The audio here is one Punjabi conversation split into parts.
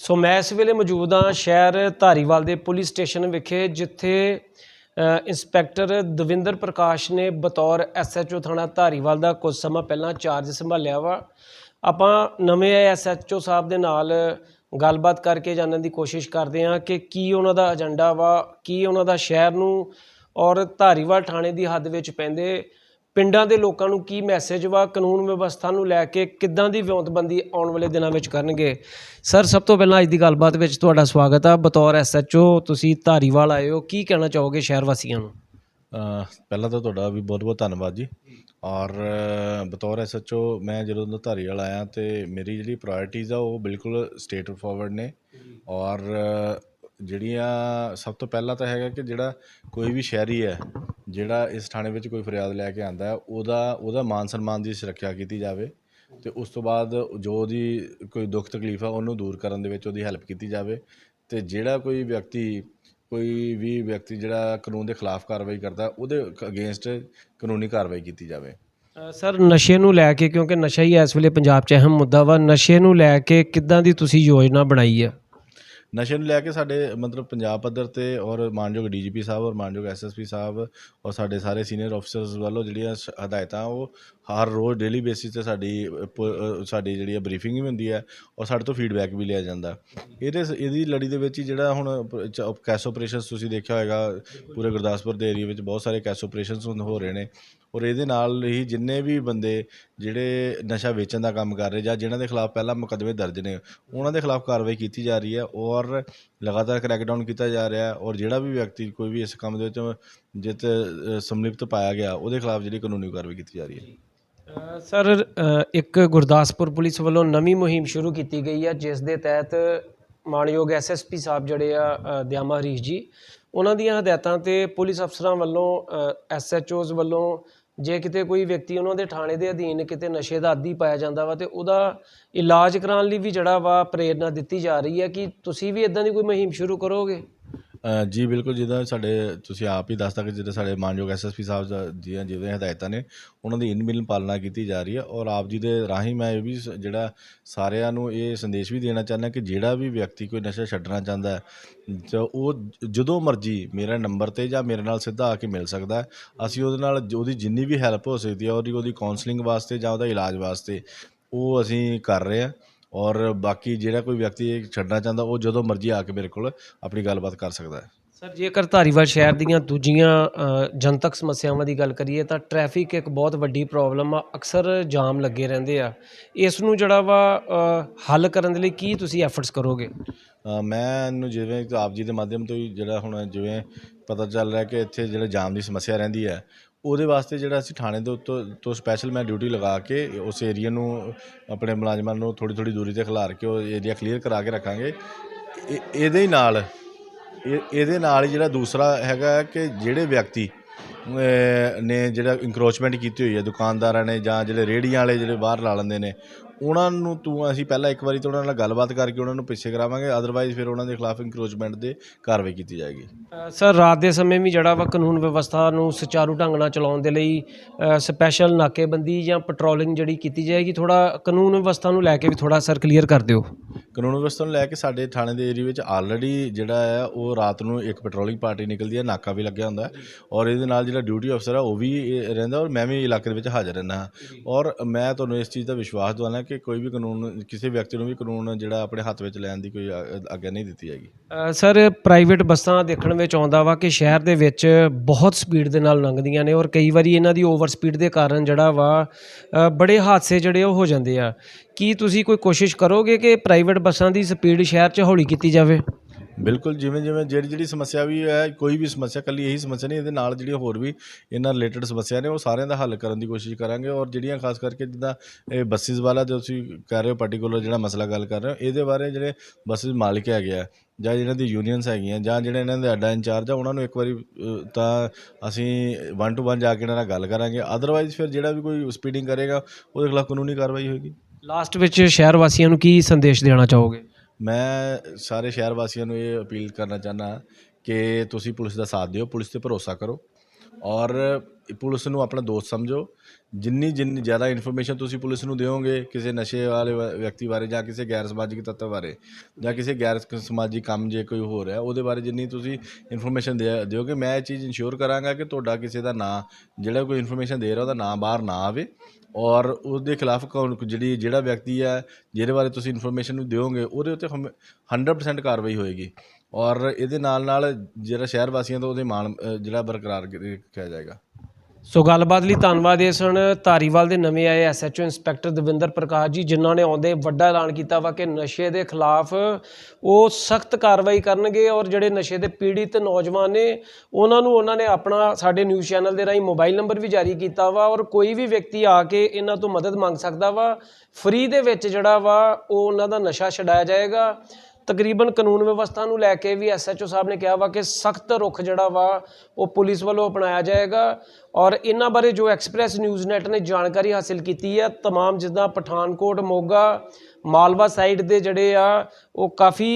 ਸੋ ਮੈਂ ਇਸ ਵੇਲੇ ਮੌਜੂਦ ਹਾਂ ਸ਼ਹਿਰ ਧਾਰੀਵਾਲ ਦੇ ਪੁਲਿਸ ਸਟੇਸ਼ਨ ਵਿਖੇ, ਜਿੱਥੇ ਇੰਸਪੈਕਟਰ ਦਵਿੰਦਰ ਪ੍ਰਕਾਸ਼ ਨੇ ਬਤੌਰ ਐਸਐਚਓ ਥਾਣਾ ਧਾਰੀਵਾਲ ਦਾ ਕੁਝ ਸਮਾਂ ਪਹਿਲਾਂ ਚਾਰਜ ਸੰਭਾਲਿਆ ਵਾ। ਆਪਾਂ ਨਵੇਂ ਐਸਐਚਓ ਸਾਹਿਬ ਦੇ ਨਾਲ ਗੱਲਬਾਤ ਕਰਕੇ ਜਾਣਨ ਦੀ ਕੋਸ਼ਿਸ਼ ਕਰਦੇ ਹਾਂ ਕਿ ਕੀ ਉਹਨਾਂ ਦਾ ਏਜੰਡਾ ਵਾ, ਕੀ ਉਹਨਾਂ ਦਾ ਸ਼ਹਿਰ ਨੂੰ ਔਰ ਧਾਰੀਵਾਲ ਥਾਣੇ ਦੀ ਹੱਦ ਵਿੱਚ ਪੈਂਦੇ ਪਿੰਡਾਂ ਦੇ ਲੋਕਾਂ ਨੂੰ ਕੀ ਮੈਸੇਜ ਵਾ ਕਾਨੂੰਨ ਵਿਵਸਥਾ ਨੂੰ ਲੈ ਕੇ ਕਿੱਦਾਂ ਦੀ ਵਿਉਂਤਬੰਦੀ ਆਉਣ ਵਾਲੇ ਦਿਨਾਂ ਵਿੱਚ ਕਰਨਗੇ? ਸਰ ਸਭ ਤੋਂ ਪਹਿਲਾਂ ਅੱਜ ਦੀ ਗੱਲਬਾਤ ਵਿੱਚ ਤੁਹਾਡਾ ਸਵਾਗਤ ਆ। ਬਤੌਰ ਐਸਐਚਓ ਤੁਸੀਂ ਧਾਰੀਵਾਲ ਆਏ ਹੋ। ਕੀ ਕਹਿਣਾ ਚਾਹੋਗੇ ਸ਼ਹਿਰ ਵਾਸੀਆਂ ਨੂੰ? ਪਹਿਲਾਂ ਤਾਂ ਤੁਹਾਡਾ ਵੀ ਬਹੁਤ ਬਹੁਤ ਧੰਨਵਾਦ ਜੀ। ਔਰ ਅਹ, ਬਤੌਰ ਐਸਐਚਓ ਮੈਂ ਜਦੋਂ ਦਾ ਧਾਰੀਵਾਲ ਆਇਆ ਤੇ ਮੇਰੀ ਜਿਹੜੀ ਪ੍ਰਾਇੋਰਟੀਜ਼ ਆ ਉਹ ਬਿਲਕੁਲ ਸਟੇਟ ਫਾਰਵਰਡ ਨੇ। ਔਰ ਜਿਹੜੀਆਂ ਸਭ ਤੋਂ ਪਹਿਲਾਂ ਤਾਂ ਹੈਗਾ ਕਿ ਜਿਹੜਾ ਕੋਈ ਵੀ ਸ਼ਹਿਰੀ ਹੈ, ਜਿਹੜਾ ਇਸ ਥਾਣੇ ਵਿੱਚ ਕੋਈ ਫਰਿਆਦ ਲੈ ਕੇ ਆਉਂਦਾ ਉਹਦਾ ਉਹਦਾ ਮਾਨ ਸਨਮਾਨ ਦੀ ਸੁਰੱਖਿਆ ਕੀਤੀ ਜਾਵੇ ਅਤੇ ਉਸ ਤੋਂ ਬਾਅਦ ਜੋ ਉਹਦੀ ਕੋਈ ਦੁੱਖ ਤਕਲੀਫ ਆ, ਉਹਨੂੰ ਦੂਰ ਕਰਨ ਦੇ ਵਿੱਚ ਉਹਦੀ ਹੈਲਪ ਕੀਤੀ ਜਾਵੇ ਅਤੇ ਜਿਹੜਾ ਕੋਈ ਵਿਅਕਤੀ, ਕੋਈ ਵੀ ਵਿਅਕਤੀ ਜਿਹੜਾ ਕਾਨੂੰਨ ਦੇ ਖਿਲਾਫ ਕਾਰਵਾਈ ਕਰਦਾ, ਉਹਦੇ ਅਗੇਂਸਟ ਕਾਨੂੰਨੀ ਕਾਰਵਾਈ ਕੀਤੀ ਜਾਵੇ। ਸਰ, ਨਸ਼ੇ ਨੂੰ ਲੈ ਕੇ, ਕਿਉਂਕਿ ਨਸ਼ਾ ਹੀ ਇਸ ਵੇਲੇ ਪੰਜਾਬ 'ਚ ਅਹਿਮ ਮੁੱਦਾ ਵਾ, ਨਸ਼ੇ ਨੂੰ ਲੈ ਕੇ ਕਿੱਦਾਂ ਦੀ ਤੁਸੀਂ ਯੋਜਨਾ ਬਣਾਈ ਆ? ਨਸ਼ੇ ਨੂੰ ਲੈ ਕੇ ਸਾਡੇ ਮਤਲਬ ਪੰਜਾਬ ਪੱਧਰ ਤੇ ਔਰ ਮਾਨਯੋਗ ਡੀਜੀਪੀ ਸਾਹਿਬ ਔਰ ਮਾਨਯੋਗ ਐਸਐਸਪੀ ਸਾਹਿਬ ਔਰ ਸਾਡੇ ਸਾਰੇ ਸੀਨੀਅਰ ਅਫਸਰਸ ਵੱਲੋਂ ਜਿਹੜੀਆਂ ਸ- ਹਦਾਇਤਾਂ ਉਹ ਹਰ ਰੋਜ਼ ਡੇਲੀ ਬੇਸਿਸ ਤੇ ਸਾਡੀ ਸਾਡੀ ਜਿਹੜੀ ਹੈ ਬਰੀਫਿੰਗ ਵੀ ਹੁੰਦੀ ਹੈ ਔਰ ਸਾਡੇ ਤੋਂ ਫੀਡਬੈਕ ਵੀ ਲਿਆ ਜਾਂਦਾ। ਇਹਦੇ ਸ- ਇਹਦੀ ਲੜੀ ਦੇ ਵਿੱਚ ਹੀ ਜਿਹੜਾ ਹੁਣ ਕੈਸ਼ ਆਪਰੇਸ਼ਨਸ ਤੁਸੀਂ ਦੇਖਿਆ ਹੋਏਗਾ, ਪੂਰੇ ਗੁਰਦਾਸਪੁਰ ਦੇ ਏਰੀਆ ਵਿੱਚ ਬਹੁਤ ਸਾਰੇ ਕੈਸ਼ ਆਪਰੇਸ਼ਨਸ ਹੋ ਰਹੇ ਨੇ। ਔਰ ਇਹਦੇ ਨਾਲ ਹੀ ਜਿੰਨੇ ਵੀ ਬੰਦੇ ਜਿਹੜੇ ਨਸ਼ਾ ਵੇਚਣ ਦਾ ਕੰਮ ਕਰ ਰਹੇ ਜਾਂ ਜਿਨ੍ਹਾਂ ਦੇ ਖਿਲਾਫ ਪਹਿਲਾਂ ਮੁਕੱਦਮੇ ਦਰਜ ਨੇ, ਉਹਨਾਂ ਦੇ ਖਿਲਾਫ ਕਾਰਵਾਈ ਕੀਤੀ ਜਾ ਰਹੀ ਹੈ ਔਰ ਲਗਾਤਾਰ ਕ੍ਰੈਕਡਾਊਨ ਕੀਤਾ ਜਾ ਰਿਹਾ ਹੈ ਔਰ ਜਿਹੜਾ ਵੀ ਵਿਅਕਤੀ ਕੋਈ ਵੀ ਇਸ ਕੰਮ ਦੇ ਵਿੱਚ ਜਿਤ ਸੰਲਿਪਤ ਪਾਇਆ ਗਿਆ, ਉਹਦੇ ਖਿਲਾਫ ਜਿਹੜੀ ਕਾਨੂੰਨੀ ਕਾਰਵਾਈ ਕੀਤੀ ਜਾ ਰਹੀ ਹੈ। ਸਰ ਇੱਕ ਗੁਰਦਾਸਪੁਰ ਪੁਲਿਸ ਵੱਲੋਂ ਨਵੀਂ ਮੁਹਿੰਮ ਸ਼ੁਰੂ ਕੀਤੀ ਗਈ ਆ ਜਿਸ ਦੇ ਤਹਿਤ ਮਾਨਯੋਗ ਐਸਐਸਪੀ ਸਾਹਿਬ ਜਿਹੜੇ ਆ ਦਿਆਮਾ ਹਰੀਸ਼ ਜੀ, ਉਹਨਾਂ ਦੀਆਂ ਹਦਾਇਤਾਂ ਤੇ ਪੁਲਿਸ ਅਫਸਰਾਂ ਵੱਲੋਂ ਐਸਐਚਓਜ਼ ਵੱਲੋਂ ਜੇ ਕਿਤੇ ਕੋਈ ਵਿਅਕਤੀ ਉਹਨਾਂ ਦੇ ਥਾਣੇ ਦੇ ਅਧੀਨ ਕਿਤੇ ਨਸ਼ੇ ਦਾ ਆਦੀ ਪਾਇਆ ਜਾਂਦਾ ਵਾ ਤੇ ਉਹਦਾ ਇਲਾਜ ਕਰਾਉਣ ਲਈ ਵੀ ਜਿਹੜਾ ਵਾ ਪ੍ਰੇਰਣਾ ਦਿੱਤੀ ਜਾ ਰਹੀ ਹੈ, ਕਿ ਤੁਸੀਂ ਵੀ ਇਦਾਂ ਦੀ ਕੋਈ ਮੁਹਿੰਮ ਸ਼ੁਰੂ ਕਰੋਗੇ? ਜੀ, ਬਿਲਕੁਲ ਜਿੱਦਾਂ ਸਾਡੇ ਤੁਸੀਂ ਆਪ ਹੀ ਦੱਸਤਾ ਕਿ ਜਿਹੜੇ ਸਾਡੇ ਮਾਨਯੋਗ ਐਸਐਸਪੀ ਸਾਹਿਬ ਦਾ- ਦੀਆਂ ਜਿਹਦੇ ਹਦਾਇਤਾਂ ਨੇ, ਉਹਨਾਂ ਦੀ ਇਨ ਮਿਲਨ ਪਾਲਣਾ ਕੀਤੀ ਜਾ ਰਹੀ ਹੈ ਔਰ ਆਪ ਜੀ ਦੇ ਰਾਹੀਂ ਮੈਂ ਇਹ ਵੀ ਸ- ਜਿਹੜਾ ਸਾਰਿਆਂ ਨੂੰ ਇਹ ਸੰਦੇਸ਼ ਵੀ ਦੇਣਾ ਚਾਹੁੰਦਾ ਕਿ ਜਿਹੜਾ ਵੀ ਵਿਅਕਤੀ ਕੋਈ ਨਸ਼ਾ ਛੱਡਣਾ ਚਾਹੁੰਦਾ ਹੈ ਤਾਂ ਉਹ ਜਦੋਂ ਮਰਜ਼ੀ ਮੇਰੇ ਨੰਬਰ ਤੇ ਜਾਂ ਮੇਰੇ ਨਾਲ ਸਿੱਧਾ ਆ ਕੇ ਮਿਲ ਸਕਦਾ ਅਸੀਂ ਉਹਦੇ ਨਾਲ ਉਹਦੀ ਜਿੰਨੀ ਵੀ ਹੈਲਪ ਹੋ ਸਕਦੀ ਹੈ, ਉਹਦੀ ਉਹਦੀ ਕਾਉਂਸਲਿੰਗ ਵਾਸਤੇ ਜਾਂ ਉਹਦਾ ਇਲਾਜ ਵਾਸਤੇ ਉਹ ਅਸੀਂ ਕਰ ਰਹੇ ਹਾਂ। ਔਰ ਬਾਕੀ ਜਿਹੜਾ ਕੋਈ ਵਿਅਕਤੀ ਇਹ ਛੱਡਣਾ ਚਾਹੁੰਦਾ ਉਹ ਜਦੋਂ ਮਰਜ਼ੀ ਆ ਕੇ ਮੇਰੇ ਕੋਲ ਆਪਣੀ ਗੱਲਬਾਤ ਕਰ ਸਕਦਾ ਹੈ। ਸਰ ਜੇਕਰ ਧਾਰੀਵਾਲ ਸ਼ਹਿਰ ਦੀਆਂ ਦੂਜੀਆਂ ਜਨਤਕ ਸਮੱਸਿਆਵਾਂ ਦੀ ਗੱਲ ਕਰੀਏ ਤਾਂ ਟ੍ਰੈਫਿਕ ਇੱਕ ਬਹੁਤ ਵੱਡੀ ਪ੍ਰੋਬਲਮ ਆ ਅਕਸਰ ਜਾਮ ਲੱਗੇ ਰਹਿੰਦੇ ਆ। ਇਸ ਨੂੰ ਜਿਹੜਾ ਵਾ ਹੱਲ ਕਰਨ ਦੇ ਲਈ ਕੀ ਤੁਸੀਂ ਐਫਰਟਸ ਕਰੋਗੇ? ਮੈਂ ਇਹਨੂੰ ਜਿਵੇਂ ਆਪ ਜੀ ਦੇ ਮਾਧਿਅਮ ਤੋਂ ਹੀ ਜਿਹੜਾ ਹੁਣ ਜਿਵੇਂ ਪਤਾ ਚੱਲ ਰਿਹਾ ਕਿ ਇੱਥੇ ਜਿਹੜਾ ਜਾਮ ਦੀ ਸਮੱਸਿਆ ਰਹਿੰਦੀ ਹੈ ਉਹਦੇ ਵਾਸਤੇ ਜਿਹੜਾ ਅਸੀਂ ਥਾਣੇ ਦੇ ਉੱਤੋਂ ਤੋਂ ਸਪੈਸ਼ਲ ਮੈਂ ਡਿਊਟੀ ਲਗਾ ਕੇ ਉਸ ਏਰੀਆ ਨੂੰ, ਆਪਣੇ ਮੁਲਾਜ਼ਮਾਂ ਨੂੰ ਥੋੜੀ ਥੋੜੀ ਦੂਰੀ ਤੇ ਖਿਲਾਰ ਕੇ ਉਹ ਏਰੀਆ ਕਲੀਅਰ ਕਰਾ ਕੇ ਰੱਖਾਂਗੇ। ਇਹ- ਇਹਦੇ ਹੀ ਨਾਲ ਇਹਦੇ ਨਾਲ ਹੀ ਜਿਹੜਾ ਦੂਸਰਾ ਹੈਗਾ ਕਿ ਜਿਹੜੇ ਵਿਅਕਤੀ ਨੇ ਜਿਹੜਾ ਇਨਕਰੋਚਮੈਂਟ ਕੀਤੀ ਹੋਈ ਹੈ ਦੁਕਾਨਦਾਰਾਂ ਨੇ ਜਾਂ ਜਿਹੜੇ ਰੇਹੜੀਆਂ ਵਾਲੇ ਜਿਹੜੇ ਬਾਹਰ ਲਾ ਲੈਂਦੇ ਨੇ ਉਹਨਾਂ ਨੂੰ ਤੂੰ ਅਸੀਂ ਪਹਿਲਾਂ ਇੱਕ ਵਾਰੀ ਤਾਂ ਉਹਨਾਂ ਨਾਲ ਗੱਲਬਾਤ ਕਰਕੇ ਉਹਨਾਂ ਨੂੰ ਪਿੱਛੇ ਕਰਾਵਾਂਗੇ ਅਦਰਵਾਈਜ਼ ਫਿਰ ਉਹਨਾਂ ਦੇ ਖਿਲਾਫ ਇਨਕਰੋਚਮੈਂਟ ਦੇ ਕਾਰਵਾਈ ਕੀਤੀ ਜਾਏਗੀ। ਸਰ ਰਾਤ ਦੇ ਸਮੇਂ ਵੀ ਜਿਹੜਾ ਵਾ ਕਾਨੂੰਨ ਵਿਵਸਥਾ ਨੂੰ ਸੁਚਾਰੂ ਢੰਗ ਨਾਲ ਚਲਾਉਣ ਦੇ ਲਈ ਸਪੈਸ਼ਲ ਨਾਕੇਬੰਦੀ ਜਾਂ ਪੈਟਰੋਲਿੰਗ ਜਿਹੜੀ ਕੀਤੀ ਜਾਏਗੀ ਥੋੜਾ ਕਾਨੂੰਨ ਵਿਵਸਥਾ ਨੂੰ ਲੈ ਕੇ ਵੀ ਥੋੜਾ ਸਰ ਕਲੀਅਰ ਕਰ ਦਿਓ। ਕਾਨੂੰਨ ਵਿਵਸਥਾ ਨੂੰ ਲੈ ਕੇ ਸਾਡੇ ਥਾਣੇ ਦੇ ਏਰੀਆ ਵਿੱਚ ਆਲਰੇਡੀ ਜਿਹੜਾ ਹੈ ਉਹ ਰਾਤ ਨੂੰ ਇੱਕ ਪੈਟਰੋਲਿੰਗ ਪਾਰਟੀ ਨਿਕਲਦੀ ਹੈ ਨਾਕਾ ਵੀ ਲੱਗਿਆ ਹੁੰਦਾ ਔਰ ਇਹਦੇ ਨਾਲ ਜਿਹੜਾ ਡਿਊਟੀ ਅਫਸਰ ਹੈ ਉਹ ਵੀ ਰਹਿੰਦਾ ਔਰ ਮੈਂ ਵੀ ਇਲਾਕੇ ਦੇ ਵਿੱਚ ਹਾਜ਼ਰ ਰਹਿੰਦਾ ਹਾਂ। ਔਰ ਮੈਂ ਤੁਹਾਨੂੰ ਇਸ ਚੀਜ਼ ਦਾ ਵਿਸ਼ਵਾਸ ਦਿਵਾਉਣਾ ਕਿ ਕੋਈ ਵੀ ਕਾਨੂੰਨ ਕਿਸੇ ਵਿਅਕਤੀ ਨੂੰ ਵੀ ਕਾਨੂੰਨ ਜਿਹੜਾ ਆਪਣੇ ਹੱਥ ਵਿੱਚ ਲੈਣ ਦੀ ਕੋਈ ਆ- ਆਗਿਆ ਨਹੀਂ ਦਿੱਤੀ ਅ, ਸਰ ਪ੍ਰਾਈਵੇਟ ਬੱਸਾਂ ਦੇਖਣ ਵਿੱਚ ਆਉਂਦਾ ਵਾ ਕਿ ਸ਼ਹਿਰ ਦੇ ਵਿੱਚ ਬਹੁਤ ਸਪੀਡ ਦੇ ਨਾਲ ਲੰਘਦੀਆਂ ਨੇ ਔਰ ਕਈ ਵਾਰੀ ਇਹਨਾਂ ਦੀ ਓਵਰ ਸਪੀਡ ਦੇ ਕਾਰਨ ਜਿਹੜਾ ਵਾ ਬੜੇ ਹਾਦਸੇ ਜਿਹੜੇ ਉਹ ਹੋ ਜਾਂਦੇ ਆ। ਕੀ ਤੁਸੀਂ ਕੋਈ ਕੋਸ਼ਿਸ਼ ਕਰੋਗੇ ਕਿ ਪ੍ਰਾਈਵੇਟ ਬੱਸਾਂ ਦੀ ਸਪੀਡ ਸ਼ਹਿਰ 'ਚ ਹੌਲੀ ਕੀਤੀ ਜਾਵੇ? ਬਿਲਕੁਲ, ਜਿਵੇਂ ਜਿਵੇਂ ਜਿਹੜੀ ਜਿਹੜੀ ਸਮੱਸਿਆ ਵੀ ਹੈ, ਕੋਈ ਵੀ ਸਮੱਸਿਆ, ਕੱਲੀ ਇਹੀ ਸਮੱਸਿਆ ਨਹੀਂ, ਇਹਦੇ ਨਾਲ ਜਿਹੜੀਆਂ ਹੋਰ ਵੀ ਇਹਨਾਂ ਰਿਲੇਟਡ ਸਮੱਸਿਆ ਨੇ, ਉਹ ਸਾਰਿਆਂ ਦਾ ਹੱਲ ਕਰਨ ਦੀ ਕੋਸ਼ਿਸ਼ ਕਰਾਂਗੇ ਔਰ ਜਿਹੜੀਆਂ ਖਾਸ ਕਰਕੇ ਜਿੱਦਾਂ ਇਹ ਬੱਸਿਸ ਵਾਲਾ ਜੋ ਤੁਸੀਂ ਕਹਿ ਰਹੇ ਹੋ ਪਾਰਟਿਕੂਲਰ ਜਿਹੜਾ ਮਸਲਾ ਗੱਲ ਕਰ ਰਹੇ ਹੋ, ਇਹਦੇ ਬਾਰੇ ਜਿਹੜੇ ਬੱਸਿਸ ਮਾਲਕ ਹੈਗੇ ਆ ਜਾਂ ਜਿਹਨਾਂ ਦੀ ਯੂਨੀਅਨਸ ਹੈਗੀਆਂ ਜਾਂ ਜਿਹੜੇ ਇਹਨਾਂ ਦੇ ਅੱਡਾ ਇੰਚਾਰਜ ਆ, ਉਹਨਾਂ ਨੂੰ ਇੱਕ ਵਾਰੀ ਤਾਂ ਅਸੀਂ ਵਨ ਟੂ ਵਨ ਜਾ ਕੇ ਇਹਨਾਂ ਨਾਲ ਗੱਲ ਕਰਾਂਗੇ ਅਦਰਵਾਈਜ਼ ਫਿਰ ਜਿਹੜਾ ਵੀ ਕੋਈ ਸਪੀਡਿੰਗ ਕਰੇਗਾ, ਉਹਦੇ ਖਿਲਾਫ ਕਾਨੂੰਨੀ ਕਾਰਵਾਈ ਹੋਏਗੀ। ਲਾਸਟ ਵਿੱਚ ਸ਼ਹਿਰ ਵਾਸੀਆਂ ਨੂੰ ਕੀ ਸੰਦੇਸ਼ ਦੇਣਾ ਚਾਹੋਗੇ? ਮੈਂ ਸਾਰੇ ਸ਼ਹਿਰ ਵਾਸੀਆਂ ਨੂੰ ਇਹ ਅਪੀਲ ਕਰਨਾ ਚਾਹੁੰਦਾ ਕਿ ਤੁਸੀਂ ਪੁਲਿਸ ਦਾ ਸਾਥ ਦਿਓ, ਪੁਲਿਸ ਤੇ ਭਰੋਸਾ ਕਰੋ ਔਰ ਪੁਲਿਸ ਨੂੰ ਆਪਣਾ ਦੋਸਤ ਸਮਝੋ। ਜਿੰਨੀ ਜਿੰਨੀ ਜ਼ਿਆਦਾ ਇਨਫੋਰਮੇਸ਼ਨ ਤੁਸੀਂ ਪੁਲਿਸ ਨੂੰ ਦਿਓਗੇ ਕਿਸੇ ਨਸ਼ੇ ਵਾਲੇ ਵਿਅਕਤੀ ਬਾਰੇ ਜਾਂ ਕਿਸੇ ਗੈਰ ਸਮਾਜਿਕ ਤੱਤ ਬਾਰੇ ਜਾਂ ਕਿਸੇ ਗੈਰ ਸਮਾਜਿਕ ਕੰਮ ਜੇ ਕੋਈ ਹੋ ਰਿਹਾ, ਉਹਦੇ ਬਾਰੇ ਜਿੰਨੀ ਤੁਸੀਂ ਇਨਫੋਰਮੇਸ਼ਨ ਦਿਓਗੇ, ਮੈਂ ਇਹ ਚੀਜ਼ ਇਨਸ਼ੋਰ ਕਰਾਂਗਾ ਕਿ ਤੁਹਾਡਾ ਕਿਸੇ ਦਾ ਨਾਂ, ਜਿਹੜਾ ਕੋਈ ਇਨਫੋਰਮੇਸ਼ਨ ਦੇ ਰਿਹਾ ਉਹਦਾ ਨਾਂ ਬਾਹਰ ਨਾ ਆਵੇ। ਔਰ ਉਹਦੇ ਖਿਲਾਫ ਕੌਣ, ਜਿਹੜੀ, ਜਿਹੜਾ ਵਿਅਕਤੀ ਹੈ, ਜਿਹਦੇ ਬਾਰੇ ਤੁਸੀਂ ਇਨਫੋਰਮੇਸ਼ਨ ਨੂੰ ਦਿਓਗੇ, ਉਹਦੇ ਉੱਤੇ ਹਮੇ- 100% ਕਾਰਵਾਈ ਹੋਏਗੀ। ਔਰ ਇਹਦੇ ਨਾਲ ਨਾਲ ਜਿਹੜਾ ਸ਼ਹਿਰ ਵਾਸੀਆਂ ਤੋਂ ਉਹਦੇ ਮਾਣ ਜਿਹੜਾ ਬਰਕਰਾਰ ਰੱਖਿਆ ਜਾਏਗਾ। ਸੋ ਗੱਲਬਾਤ ਲਈ ਧੰਨਵਾਦ ਇਹ ਸਨ ਧਾਰੀਵਾਲ ਦੇ ਨਵੇਂ ਆਏ ਐਸਐਚਓ ਇੰਸਪੈਕਟਰ ਦਵਿੰਦਰ ਪ੍ਰਕਾਸ਼ ਜੀ, ਜਿਨ੍ਹਾਂ ਨੇ ਆਉਂਦੇ ਵੱਡਾ ਐਲਾਨ ਕੀਤਾ ਵਾ ਕਿ ਨਸ਼ੇ ਦੇ ਖਿਲਾਫ ਉਹ ਸਖਤ ਕਾਰਵਾਈ ਕਰਨਗੇ ਔਰ ਜਿਹੜੇ ਨਸ਼ੇ ਦੇ ਪੀੜਿਤ ਨੌਜਵਾਨ ਨੇ, ਉਹਨਾਂ ਨੂੰ ਉਹਨਾਂ ਨੇ ਆਪਣਾ ਸਾਡੇ ਨਿਊਜ਼ ਚੈਨਲ ਦੇ ਰਾਹੀਂ ਮੋਬਾਈਲ ਨੰਬਰ ਵੀ ਜਾਰੀ ਕੀਤਾ ਵਾ ਔਰ ਕੋਈ ਵੀ ਵਿਅਕਤੀ ਆ ਕੇ ਇਹਨਾਂ ਤੋਂ ਮਦਦ ਮੰਗ ਸਕਦਾ ਵਾ। ਫ੍ਰੀ ਦੇ ਵਿੱਚ ਜਿਹੜਾ ਵਾ ਉਹ ਉਹਨਾਂ ਦਾ ਨਸ਼ਾ ਛਡਾਇਆ ਜਾਏਗਾ। ਤਕਰੀਬਨ ਕਾਨੂੰਨ ਵਿਵਸਥਾ ਨੂੰ ਲੈ ਕੇ ਵੀ ਐਸਐਚਓ ਸਾਹਿਬ ਨੇ ਕਿਹਾ ਵਾ ਕਿ ਸਖਤ ਰੁਖ ਜਿਹੜਾ ਵਾ ਉਹ ਪੁਲਿਸ ਵੱਲੋਂ ਅਪਣਾਇਆ ਜਾਏਗਾ ਔਰ ਇਹਨਾਂ ਬਾਰੇ ਜੋ ਐਕਸਪ੍ਰੈਸ ਨਿਊਜ਼ ਨੈਟ ਨੇ ਜਾਣਕਾਰੀ ਹਾਸਿਲ ਕੀਤੀ ਹੈ तमाम ਜਿੱਦਾਂ ਪਠਾਨਕੋਟ ਮੋਗਾ ਮਾਲਵਾ ਸਾਈਡ ਦੇ ਜਿਹੜੇ ਆ ਉਹ ਕਾਫੀ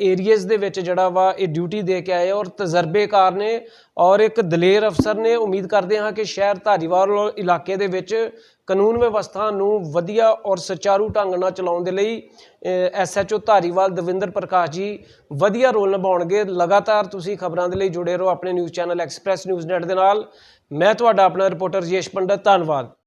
ਏਰੀਆਜ਼ ਦੇ ਵਿੱਚ ਜਿਹੜਾ ਵਾ ਇਹ ਡਿਊਟੀ ਦੇ ਕੇ ਆਏ ਔਰ ਤਜਰਬੇਕਾਰ ਨੇ ਔਰ ਇੱਕ ਦਲੇਰ ਅਫਸਰ ਨੇ ਉਮੀਦ ਕਰਦੇ ਹਾਂ ਕਿ ਸ਼ਹਿਰ ਧਾਰੀਵਾਲ ਇਲਾਕੇ ਦੇ ਵਿੱਚ ਕਾਨੂੰਨ ਵਿਵਸਥਾ ਨੂੰ ਵਧੀਆ ਔਰ ਸੁਚਾਰੂ ਢੰਗ ਨਾਲ ਚਲਾਉਣ ਦੇ ਲਈ ਐਸਐਚਓ ਧਾਰੀਵਾਲ ਦਵਿੰਦਰ ਪ੍ਰਕਾਸ਼ ਜੀ ਵਧੀਆ ਰੋਲ ਨਿਭਾਉਣਗੇ। ਲਗਾਤਾਰ ਤੁਸੀਂ ਖਬਰਾਂ ਦੇ ਲਈ ਜੁੜੇ ਰਹੋ ਆਪਣੇ news channel express news net ਦੇ ਨਾਲ। ਮੈਂ ਤੁਹਾਡਾ ਆਪਣਾ ਰਿਪੋਰਟਰ ਜੇਸ਼ ਪੰਡਤ, ਧੰਨਵਾਦ।